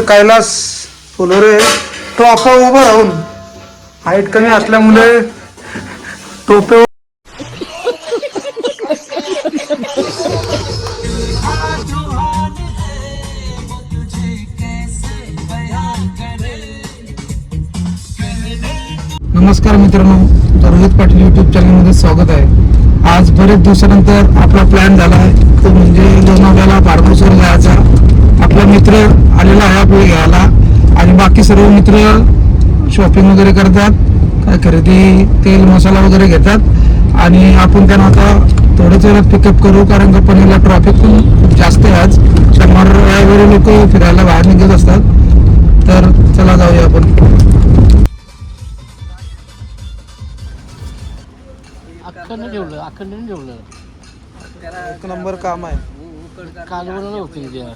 Kailas फुलोरे top उभं राहून. Height कमी असल्यामुळे टोपे नमस्कार मित्रांनो रोहित पाटील युट्यूब चॅनलमध्ये स्वागत आहे. आज बरेच दिवसानंतर आपला प्लॅन झाला आहे. तो म्हणजे लोणावळ्याला बारकोसवर जायचा. आपला मित्र आलेला आहे आपल्याला घ्यायला. आणि बाकी सर्व मित्र शॉपिंग वगैरे करतात. काय खरेदी तेल मसाला वगैरे घेतात. आणि आपण त्यांना आता थोड्याच वेळात पिकअप करू कारण का पणीला ट्रॉफिक पण खूप जास्त आहे आज. शंभर वगैरे लोक फिरायला बाहेर निघत असतात. तर चला जाऊया आपण. अखंड ठेवलं अखंड ठेवलं एक नंबर काम आहे. कालवण नव्हती त्या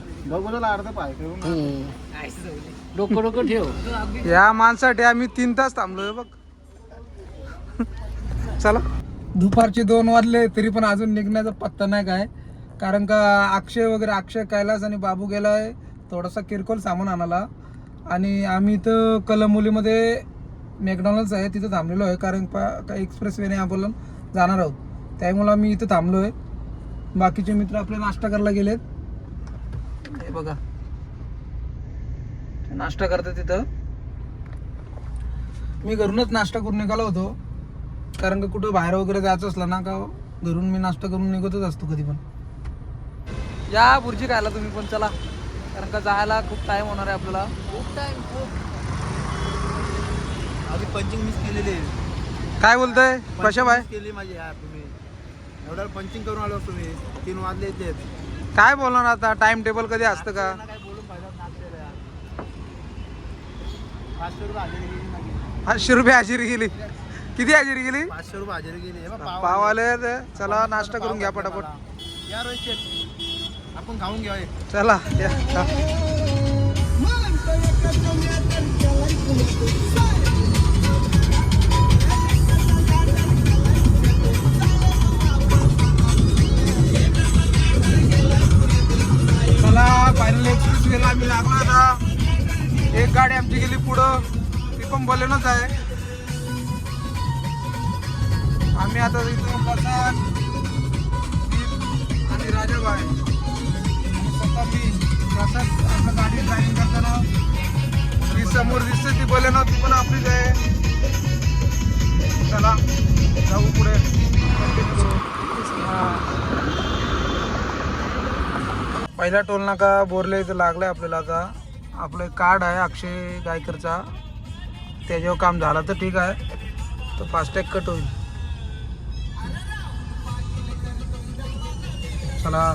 डोकं डोकं ठेव या माणसाठी आम्ही तीन तास थांबलोय बघ. चला. दुपारचे दोन वाजले तरी पण अजून निघण्याचा पत्ता नाही काय. कारण का अक्षय वगैरे अक्षय कैलास आणि बाबू गेलाय थोडासा किरकोळ सामान आणायला. आणि आम्ही इथं कलमुलीमध्ये मॅकडॉनल्ड्स आहे तिथं थांबलेलो आहे. कारण पा एक्सप्रेस वेने आपण जाणार आहोत. त्यामुळे आम्ही इथं थांबलो आहे बाकीचे मित्र आपले नाश्ता करायला गेलेत. हे बघा. नाश्ता करतात तिथं. मी घरूनच नाश्ता करून निघालो होतो. कारण का कुठं बाहेर वगैरे जायचं असलं ना का घरून मी नाश्ता करून निघतच असतो कधी पण. या बुर्जी खायला तुम्ही पण चला. कारण का जायला खूप टाइम होणार आहे आपल्याला. खूप टाइम खूप. आधी पंचिंग मिस केलेली आहे. काय बोलतोय? कशा बाय केली माझी एवढ्या पंचिंग करून आलो तुम्ही तीन वाजले येते काय बोलणार आता? टाइम टेबल कधी असतं का? काय बोलून फायदा नाचलेलं यार. पाचशे रुपये हजेरी गेली माझी पाचशे रुपये हजेरी गेली. किती हजेरी गेली? पाचशे रुपये हजेरी गेली. हे बघ, पाव पाव आले. तर चला नाश्ता करून घ्या पटापट. या रोहित शेठ आपण खाऊन घ्या. चला या. खा. ती आहे. आम्ही आता इथून प्रसाद आणि राजाबाई. स्वतः मी तसंच आपलं गाडी ड्रायव्हिंग करताना ती समोर दिसते ती बलेनो ती पण आपलीच आहे. चला जाऊ पुढे. पहिला टोल नाका बोरले इथं लागलाय आपल्याला आता. आपलं कार्ड आहे अक्षय गायकरचा. त्याच्यावर काम झालं तर ठीक आहे. तर फास्टॅग कट होईल. चला.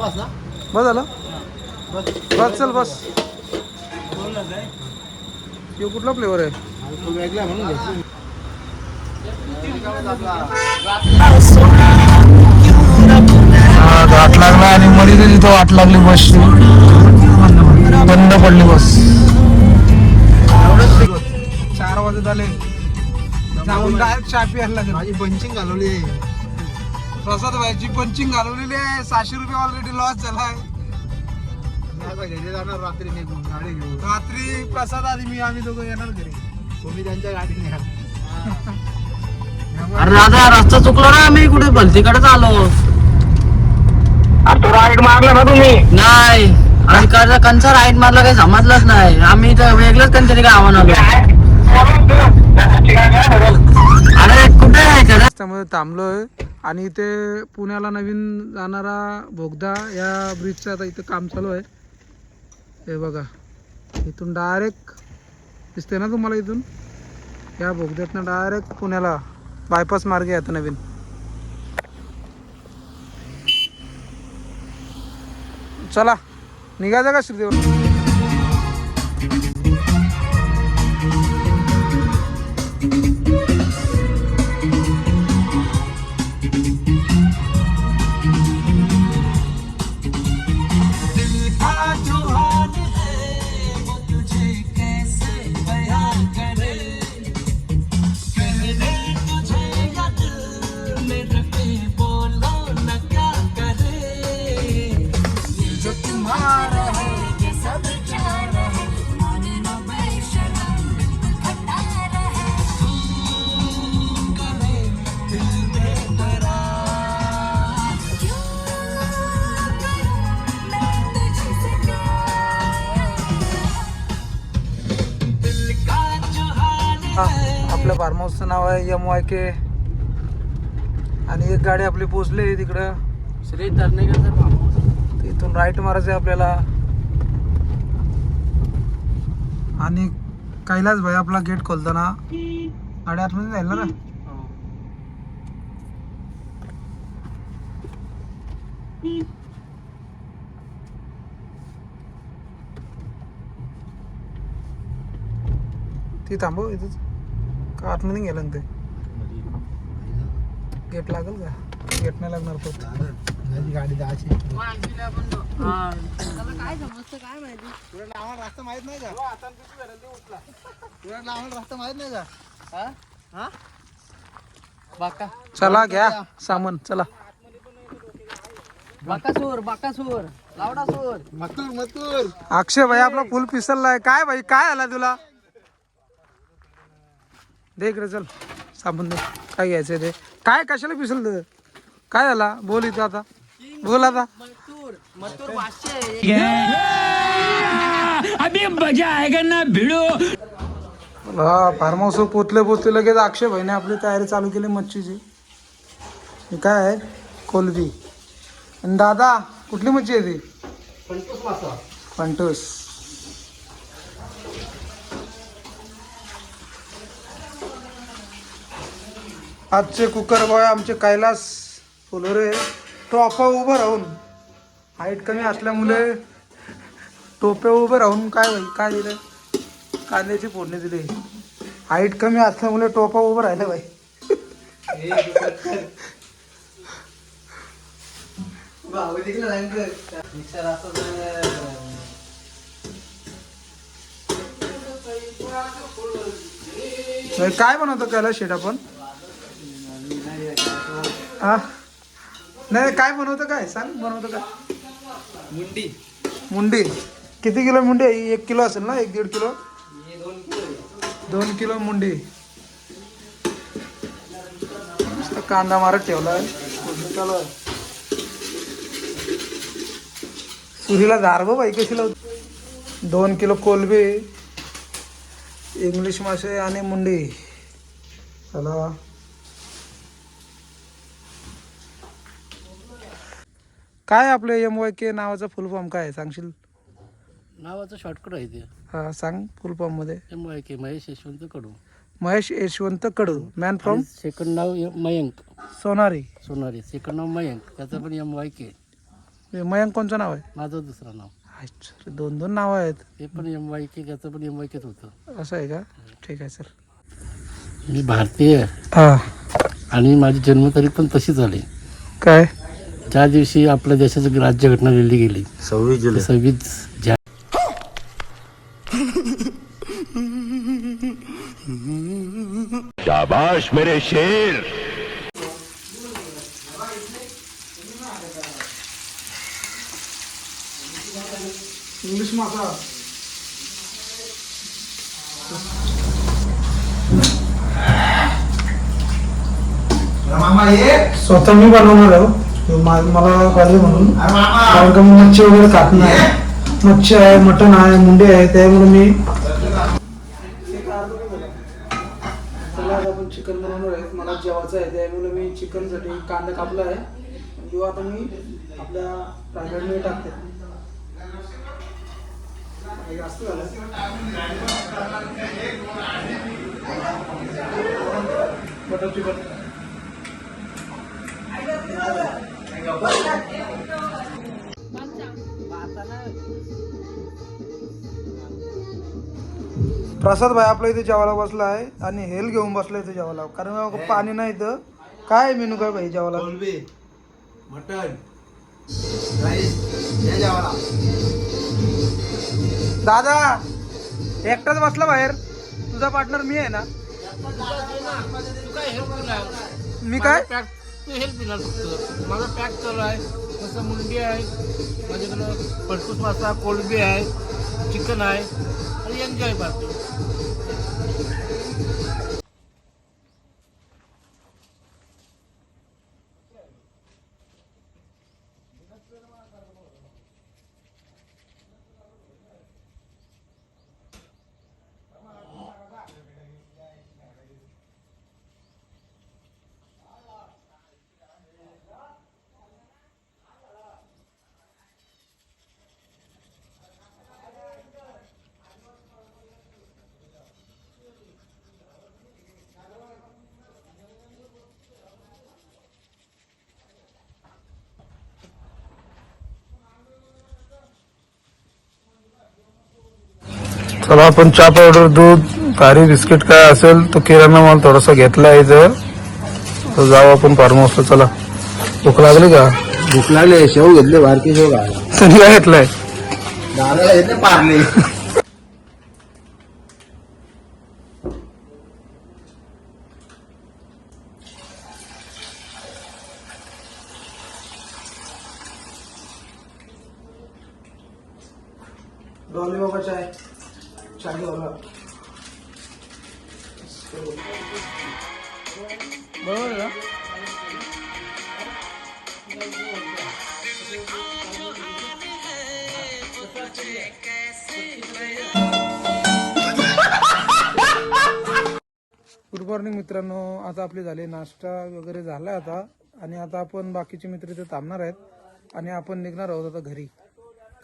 बस ना बस झालं? बस चल बस. तो हे कुठला फ्लेवर आहे? तो घाट लागला आणि मध्ये तो वाट लागली बसची बंद पडली बस. वाजत आले. जाऊन डायरेक्ट चहा प्यायला माझी पंचिंग घालवली आहे. प्रसाद व्हायची पंचिंग घालवलेली आहे. सहाशे रुपये ऑलरेडी लॉस झालाय. घरी जाणार रात्री गाडी घेऊन. रात्री प्रसाद आधी मी आम्ही दोघं येणार घरी. तुम्ही त्यांच्या गाडीने. अरे दादा रस्ता चुकलो ना आम्ही कुठे भलतीकडेच आलो. तो राईड मारला ना तुम्ही? नाही. आम्ही कर्ज कंचा राईट मारला काही समजलंच नाही. आम्ही इथं वेगळंच काहीतरी गावानं आलो. अरे आहे थांबलोय. आणि इथे पुण्याला नवीन जाणारा भोगदा या ब्रिजचं आता इथं काम चालू आहे. हे बघा. इथून डायरेक्ट दिसते ना तुम्हाला इथून? या भोगद्यातनं डायरेक्ट पुण्याला बायपास मार्ग आहे आता नवीन. चला. निघायचं का श्रीदेव? हाऊसचं नाव आहे एम वाय के आणि एक गाडी आपली पोचली तिकडं. श्री तरनेकर सर इथून राईट मारायचं आहे आपल्याला. आणि कैलास भाई आपला गेट खोलताना. गाडी आतमध्ये जाईल ना? ती थांबव इथंच. आतमध्ये गेलं ना ते. गेट लागेल का? गेट नाही लागणार फक्त गाडी जायची. हा. काय समजतं काय माहिती? तुला रस्ता माहीत नाही का? तुला आम्हाला रस्ता माहीत नाही का? हा? बाका. चला घ्या सामान चला. बाकासूर बाकासूर. लावडा सूर मथुर मथुर. अक्षय भाई आपला फुल पिसललाय काय भाई काय आला तुला? दे इकडे चल. साबण दे. काय घ्यायचंय ते? काय कशाला पिसल काय झाला? बोल इथं आता. बोल आता. हा फार्म हाऊस पोचले पोचले लगेच अक्षय भाईने आपली तयारी चालू केली मच्छीची. हे काय आहे? कोलबी आणि दादा कुठली मच्छी आहे ती? फंटूस आजचे कुकर बॉय आमचे कैलास फुलोरे टोपा उभं राहून. हाईट कमी असल्यामुळे टोप्या उभं राहून काय भाई काय दिलं? कांद्याची फोडणी दिली. हाईट कमी असल्यामुळे टोपा उभं राहिलं भाई भाई, काय बनवतो कैलास शेट आपण? हा? नाही काय बनवतो काय? सांग बनवतो काय? मुंडी. मुंडी. किती किलो मुंडी आहे? एक किलो असेल ना? एक दीड किलो? दोन किलो मुंडी. मस्त कांदा मारत ठेवला आहे फोडणी चालू आहे. सुरीला धारबो बाई कशी लावतो? दोन किलो कोलबी इंग्लिश मासे आणि मुंडी. चला. काय आपलं एम वाय के नावाचा फुल फॉर्म काय आहे? सांगशील? नावाचं शॉर्टकट आहे ते. हा सांग फुल फॉर्ममध्ये. M Y K Mahesh Yashwant Kadu. Mahesh Yashwant Kadu man from second नाव मयंक. सोनारी. सोनारी सेकंड नाव मयंक. त्याचं पण एम वाय के मयंक कोणचं नाव आहे? माझं दुसरं नाव. अच्छा, दोन दोन नाव आहेत. ते पण एम वाय के त्याचं पण एम वाय केच होतं. असं आहे का? ठीक आहे सर मी भारतीय आहे. हा. आणि माझी जन्मतारीख पण तशी झाली. काय? ज्या दिवशी आपल्या देशाची राज्यघटना लिहिली गेली सव्वीस जुलै. सव्वीस जा शाबाश मेरे शेर। इंग्लिश मासा स्वतः मी बनवणार आहे हो. मा- मला पाहिजे म्हणून. कारण का मी मच्छी वगैरे खात नाही. मच्छी आहे मटण आहे मुंडी आहे त्यामुळे मी आपण चिकन बनवणार आहे मला जेवायचं आहे त्यामुळे मी चिकनसाठी कांदा कापला आहे. किंवा आता मी आपल्या प्रायव्हेटमध्ये टाकते. जास्त झालं. Butter chicken. प्रसाद भाई आपल्या इथे जेवायला बसला आहे आणि हेल घेऊन बसला इथे जेवायला. कारण पाणी नाही इथं. काय मेनू काय भाई जेवायला? मटन दादा एकटाच बसला बाहेर. तुझा पार्टनर मी आहे ना? मी काय? तू हेल्प मिळणार फक्त माझा पॅक चालू आहे. तसं मुंडी आहे. माझ्याकडं पटकूस मासा कोलबी आहे. चिकन आहे. आणि एन्जॉय पाहतो चला आपण चहा पावडर दूध तारी बिस्किट काय असेल तो किराणा माल थोडासा घेतला आहे इथं तर जाऊ आपण फार्म चला. भूक लागली का? भूक लागले शेव घेतले भारतीय शेव घाला. तुम्ही काय घेतलंय? दादाला घेतले पारले. डॉली बाबा चाय बरोबर आहे ना? गुड मॉर्निंग मित्रांनो. आता आपले झाले नाश्ता वगैरे झाला आता. आणि आता आपण बाकीचे मित्र इथे थांबणार आहेत. आणि आपण निघणार आहोत आता घरी.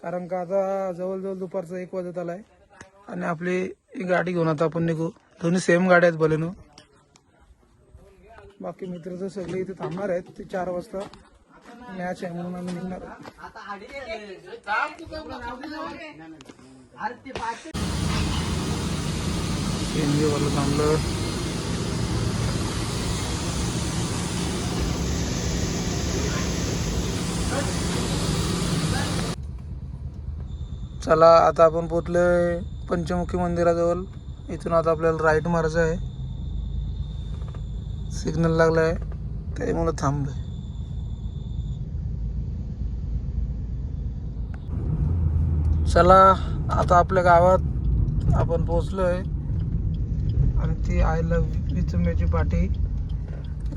कारण का आता जवळजवळ दुपारचा एक वाजत आलाय. आणि आपली एक गाडी घेऊन आता आपण निघू. दोन्ही सेम गाड्या आहेत बलेनो. बाकी मित्र तर सगळे इथे थांबणार आहेत. ते चार वाजता मॅच आहे म्हणून आम्ही निघणार वाला थांबलं चला आता आपण पोचलोय पंचमुखी मंदिराजवळ. इथून आता आपल्याला राईट मारायचं आहे. सिग्नल लागलाय. त्यामुळे थांबलोय. चला आता आपल्या गावात आपण पोचलोय आणि ती आय लव्ह विचंब्याची पाठी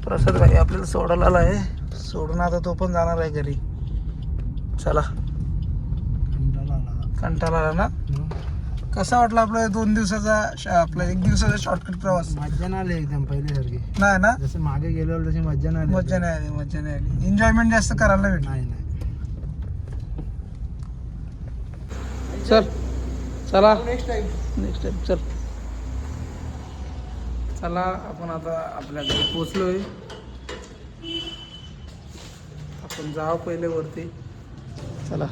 प्रसाद भाई आपल्याला सोडायला आला आहे सोडून आता तो पण जाणार आहे घरी. चला. कंटाळा आला. ना? कसा वाटला आपला दोन दिवसाचा श- आपला एक दिवसाचा शॉर्टकट प्रवास? मज्जा नाही आली एकदम पहिल्यासारखी. नाही ना? जसे मागे गेलो तशी मज्जा नाही आली. मज्जा नाही आली मज्जा नाही आली. एन्जॉयमेंट जास्त करायला भेटलं. नाही नाही. चल. चला. नेक्स्ट टाइम नेक्स्ट टाइम चल. चला आपण आता आपल्या घरी पोचलोय. आपण जावं पहिले वरती चला.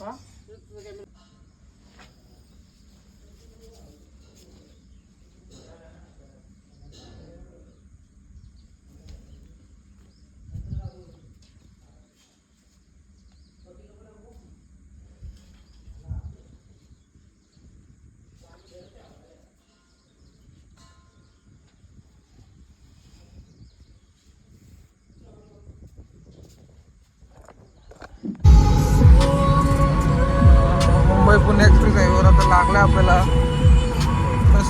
हा? मुंबई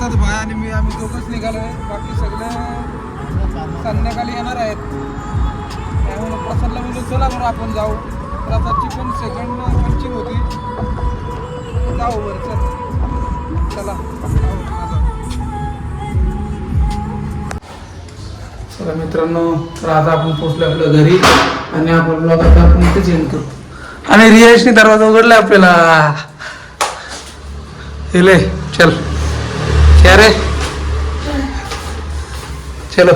प्रसाद भाई आणि मी आम्ही दोघंच आहे. बाकी सगळे संध्याकाळी येणार आहेत. त्यामुळे प्रसादला म्हणलो चला बरं आपण जाऊ. प्रसादची पण सेकंड पंचिंग होती. जाऊ बरं चल. चला. जाऊ चला मित्रांनो तर आता आपण पोहोचलो आपल्या घरी आणि आपण ब्लॉग आता आपण इथेच एंड करू. आणि रियाशनी दरवाजा उघडला आपल्याला. चल. क्या रे चलो